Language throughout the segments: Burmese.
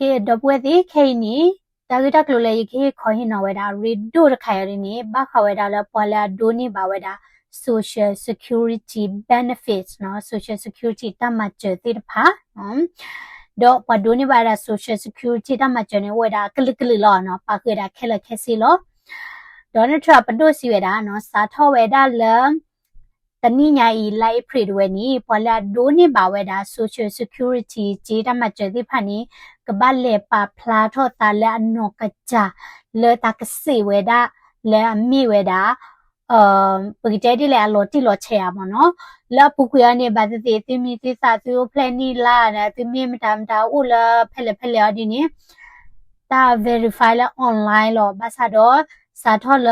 ကေဒပွဲတိခိနီတာဂီတာကလိုလေခေခေါ်ဟင်နော်ဝဲတာရီဒိုတခိုင်ရနေဘာခဝဲတာလဲပေါ်လာဒိုနေပါဝဲတာ social security benefits နော် social security တမချေတိတဖာနော်တော့ပဒိုနေပါတာ social security တမချေနေဝဲတာကလကလလောနော်ပါခွေတာခဲလက်ခဲစီလောဒေါ်နယ်ထရပဒိုစီဝဲတာနော်စာထောဝဲတာလဲ တနိညာဤလိုက်ဖရီဒဝဲနီပေါ်လာဒိုနေပါဝဲတာ social security ဂျေတမချေတိဖာနီကဘလေပါဖလာထောတာလဲအနောကကြလေတာကစီဝဲတာလဲအမိဝဲတာအာပဂတဲတိလေအလောတိလောချေရပါနော်လာပုကွေအနေဘာတိတိမီတိစာသူဖလနီလာနာတိမီမတမ်တာဦးလာဖဲလေဖဲလေအဒီနီတာ verify လာ online လောဘာသာတော့စာထောလ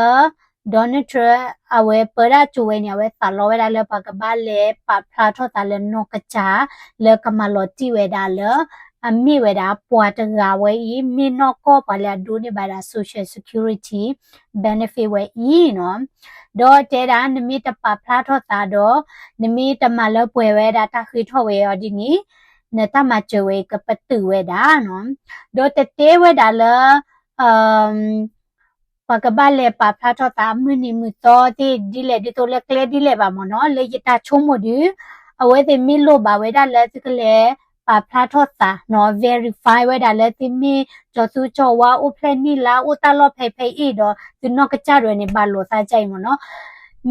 donator awe pera chuwe nya we ta lo we da le pa ka ba le pa phra tho ta le no ka cha le ka ma lo ti we da le အမိဝဲတာပွာတကဝဲဤမင်းနော့ကောပါလာဒိုနေပါတာ social security benefit ဝဲဤနော်ဒေါ်တဲတာနမိတပဖလားထောတာတော့နမိတမလပွဲဝဲတာတခိထောဝဲရောဒီနီနတမချဝဲကပတူဝဲတာနော်ဒေါ်တတဲဝဲတာလအမ် ပကဘလေပဖလားထောတာမနီမူတော့ဒီဒီလေဒီတိုလေကလေဒီလေပါမနော်လေရတာချုံမဒီအဝဲတဲ့မီလိုပါဝဲတာလဲစကလေပါဖလာထောတာနော် verify ဝဲတာလဲတိမီကျော်စုကျော်ဝါဥဖလက်နီလာဥတလောဖေဖေဤတော့ဒီနော်ကကြရနေပါလို့စားကြိုင်မနော်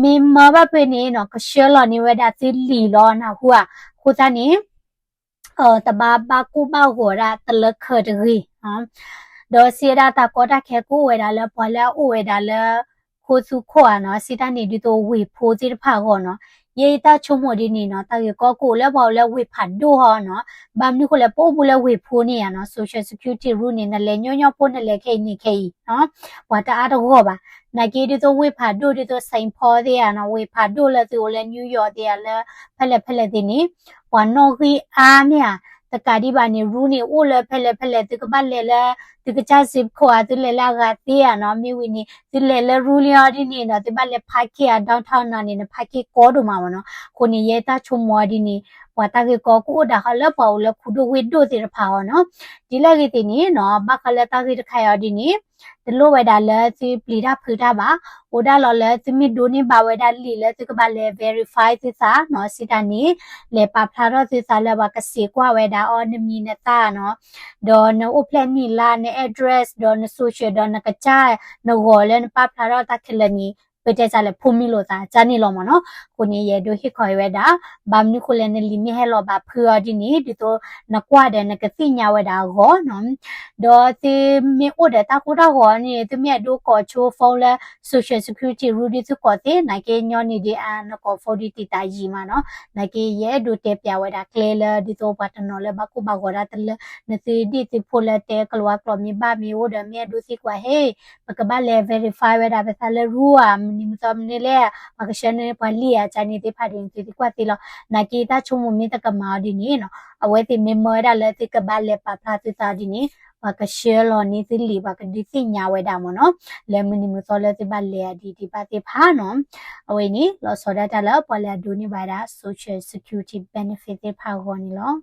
မီမဘပေနေနော်ကရှယ်လော်နေဝဲတာတိလီလောနာဟူอ่ะခုတနီအော်တဘာဘာကူဘာဟောရာတလခဒရီနော် ဒေါ်စီရာတာကောတာခဲကိုဝဲတာလဲပေါ်လဲဥဝဲတာလဲခိုးစုခေါ်နော်စီတနေဒီတော့ဝေဖိုးစီတဖာဟောနော် ye ta chomo di ni no ta ko ko le ba le we phan do ho no ba mi ko le po bu le we pho ni ya no social security rule ni na le nyo nyo pho na le khe ni khe no wa ta a do ho ba na ke di to we pha do di to sain pho de ya no we pha do le to le new york de ya le phele phele di ni wa no hi a mi ya တကတိပါနေရူးနေအိုလဲဖဲလဲဖဲလဲတကပတ်လဲလဲတကချစစ်ခွာတလဲလာကတေးရနော်မိဝီနေတလဲလဲရူလျာဒီနေနော်တပတ်လဲဖိုက်ခေဒေါန်ထောင်းနာနေဖိုက်ခေကောဒိုမှာမနော်ကိုနေရဲတာချုံမွာဒီနေ ဝါတာကေကောကိုဒါခလပေါ်လဲခုဒိုဝီဒိုတေဖာနော်ဒီလဲကေတင်နေနော်ဘခလဲတာကေတခါရဒီနေတလို့ဝဲတာလဲစီပလီတာဖူတာပါဟိုဒါလော်လဲစီမီဒိုနေပါဝဲတာလီလဲစီကပါလဲ verify စီစာနော်စီတာနေလဲပါဖလာတော့စီစာလဲပါကစီကွာဝဲတာအော်နမီနတာနော်ဒေါ်နိုပလန်နီလာနေ address ဒေါ်န social ဒေါ်နကချာနော်ဂောလဲပါဖလာတော့တာခလနီ ပတဲ့ကြလေဖုန်မီလို့သာဂျာနေလို့မနော်ကိုနေရဒိုဟိခေါ်ရတာဘာမနိခိုလဲနေလီမီဟဲလို့ဘာဖွာဒီနီဒီတော့နကွာတဲ့နကစီညာဝတာဟောနော်ဒေါ်စီမီအိုတဲ့တာကိုတော့ဟောနေသူမြတ်ဒိုကောချိုဖုန်းလဲ social security rule ဒီစုကောတဲ့နိုင်ကေညောနေဒီအန်ကော40တီတာကြီးမှာနော်နိုင်ကေရဲ့ဒိုတဲ့ပြဝတာ clear လဲဒီတော့ပတ်နော်လဲဘကုဘကောတာတလနစီဒီတီဖိုလဲတဲ့ကလောကလောမီဘာမီဟိုတဲ့မြတ်ဒိုစီကွာဟေးပကဘာလဲ verify ဝတာပဲဆာလဲ rule อ่ะနိမသမနေလေမကရှနေပလီယာချာနေတိဖာရင်တိကွာတိလောနာကီတာချုံမမီတကမာဒီနီနော်အဝဲတိမေမောရလဲတိကဘလဲပပတိတာဒီနီဘာကရှဲလောနေတိလီဘာကဒီတိညာဝဲတာမနော်လဲမနီမစောလဲတိပါလေဒီဒီပါတိဖာနော်အဝဲနီလောစောဒတာလောပေါ်လဲဒူနီဘာဒါ social security benefit တိဖာခေါ်နီလော